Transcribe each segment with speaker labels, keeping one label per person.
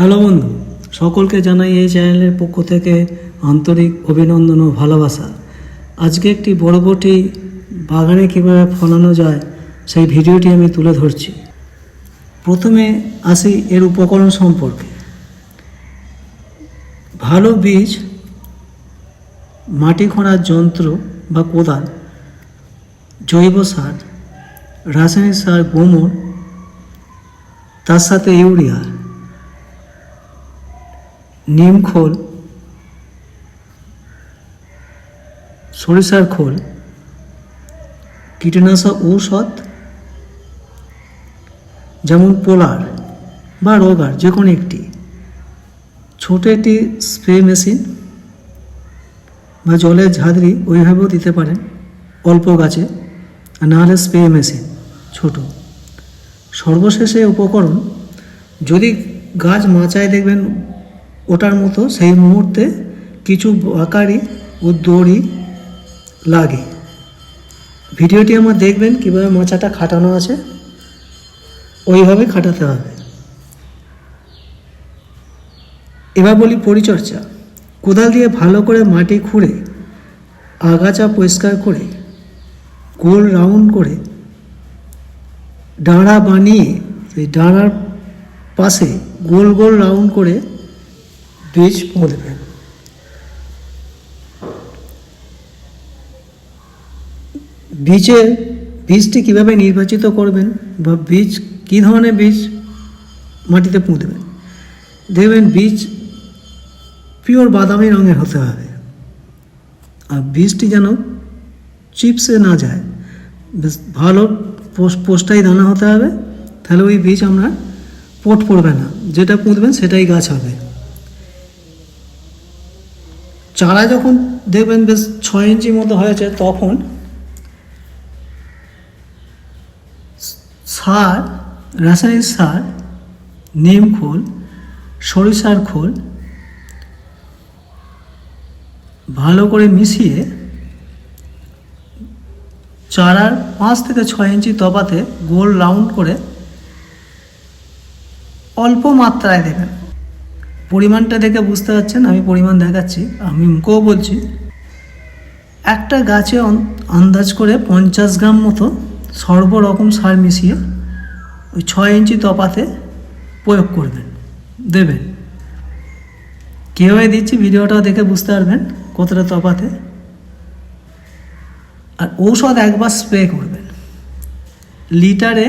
Speaker 1: Hello বন্ধু, সকলকে জানাই এই চ্যানেলের পক্ষ থেকে আন্তরিক অভিনন্দন ও ভালোবাসা। আজকে একটি বরবটি বাগানে কীভাবে ফলানো যায় সেই ভিডিওটি আমি তুলে ধরছি। প্রথমে আসি এর উপকরণ সম্পর্কে। ভালো বীজ, মাটি খোঁড়ার যন্ত্র বা কোদাল, জৈব সার, রাসায়নিক সার, গোমর, তার সাথে ইউরিয়া নিম খোল, সরিষার খোল, কীটনাশক ঔষধ, যেমন পোলার বা রোগার যে কোনো একটি। ছোট একটি স্প্রে মেশিন বা জলের ঝাঁদরি ওইভাবেও দিতে পারেন অল্প গাছে, আর নাহলে স্প্রে মেশিন ছোট। সর্বশেষে উপকরণ, যদি গাছ মাচায় দেখবেন ওটার মতো সেই মুহূর্তে কিছু আকারই ও দড়ি লাগে। ভিডিওটি আমার দেখবেন কীভাবে মাচাটা খাটানো আছে। ওইভাবে খাটাতে হবে। এবার বলি পরিচর্যা। কোদাল দিয়ে ভালো করে মাটি খুঁড়ে, আগাছা পরিষ্কার করে, গোল রাউন্ড করে ডাঁড়া বানিয়ে সেই ডাঁড়ার পাশে গোল গোল রাউন্ড করে বীজ পুঁতবেন বীজের বীজটি কীভাবে নির্বাচিত করবেন বা বীজ কী ধরনের বীজ মাটিতে পুঁতবেন? দেখবেন বীজ পিওর বাদামি রঙের হতে হবে। আর বীজটি যেন চিপসে না যায়, বেশ ভালো পোস- পোস্টাই দানা হতে হবে। তাহলে ওই বীজ আমরা পোট পড়বে না। যেটা পুঁতবেন সেটাই গাছ হবে। চারা যখন দেখবেন বেশ ছয় ইঞ্চি মতো হয়েছে, তখন সার, রাসায়নিক সার, নিম খোল, সরিষার খোল ভালো করে মিশিয়ে চারার পাঁচ থেকে ছয় ইঞ্চি তফাতে গোল রাউন্ড করে অল্প মাত্রায় দেবেন। পরিমাণটা দেখে বুঝতে পারছেন? আমি পরিমাণ দেখাচ্ছি। আমি মুখেও বলছি। একটা গাছে আন্দাজ করে পঞ্চাশ গ্রাম মতো সর্বরকম সার মিশিয়ে ওই ছয় ইঞ্চি তপাতে প্রয়োগ করবেন, দেবেন। কীভাবে দিচ্ছি ভিডিওটা দেখে বুঝতে পারবেন কতটা তফাতে আর ঔষধ একবার স্প্রে করবেন। লিটারে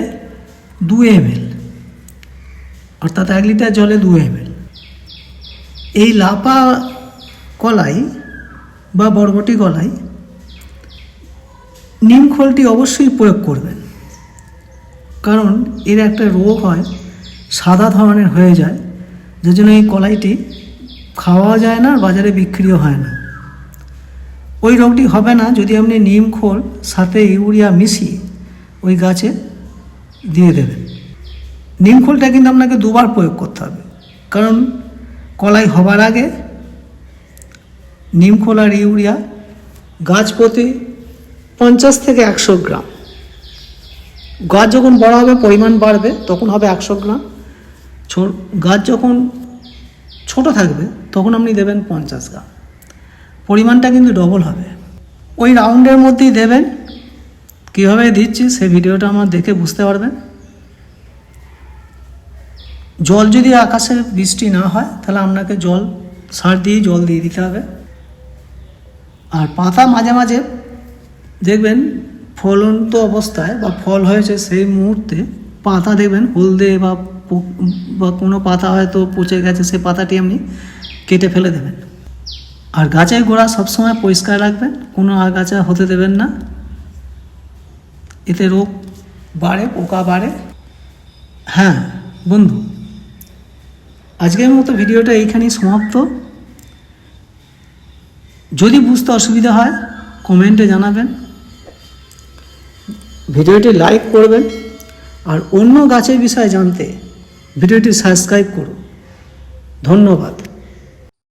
Speaker 1: দু এমএল, অর্থাৎ এক লিটার জলে দু এমএল। এই লাপা কলাই বা বরবটি কলাই নিম খোলটি অবশ্যই প্রয়োগ করবেন। কারণ এর একটা রোগ হয়, সাদা ধরনের হয়ে যায় যার জন্য এই কলাইটি খাওয়া যায় না, বাজারে বিক্রিও হয় না। ওই রোগটি হবে না যদি আপনি নিম খোল সাথে ইউরিয়া মিশিয়ে ওই গাছে দিয়ে দেবেন। নিম খোলটা কিন্তু আপনাকে দুবার প্রয়োগ করতে হবে। কারণ কলাই হবার আগে নিম খোল আর ইউরিয়া, গাছ প্রতি পঞ্চাশ থেকে একশো গ্রাম। গাছ যখন বড় হবে, পরিমাণ বাড়বে, তখন হবে একশো গ্রাম। গাছ যখন ছোট থাকবে, তখন আপনি দেবেন পঞ্চাশ গ্রাম। পরিমাণটা কিন্তু ডবল হবে। ওই রাউন্ডের মধ্যেই দেবেন। কীভাবে দিচ্ছি সেই ভিডিওটা আমার দেখে বুঝতে পারবেন। জল যদি আকাশে বৃষ্টি না হয়, তাহলে আপনাকে জল, সার দিয়ে জল দিয়ে দিতে হবে। আর পাতা মাঝে মাঝে, দেখবেন ফলন্ত অবস্থায় বা ফল হয়েছে সেই মুহূর্তে পাতা দেখবেন, হলদে বা বা কোনো পাতা হয়তো পচে গেছে, সেই পাতাটি আপনি কেটে ফেলে দেবেন। আর গাছের গোড়া সবসময় পরিষ্কার রাখবেন, কোনো আগাছা হতে দেবেন না। এতে রোগ বাড়ে, পোকা বাড়ে। হ্যাঁ বন্ধু। আজকের মতো ভিডিওটা এইখানেই সমাপ্ত। যদি বুঝতে অসুবিধা হয়, কমেন্টে জানাবেন। ভিডিওটি লাইক করবেন আর অন্য গাছের বিষয়ে জানতে ভিডিওটি সাবস্ক্রাইব করুন। ধন্যবাদ।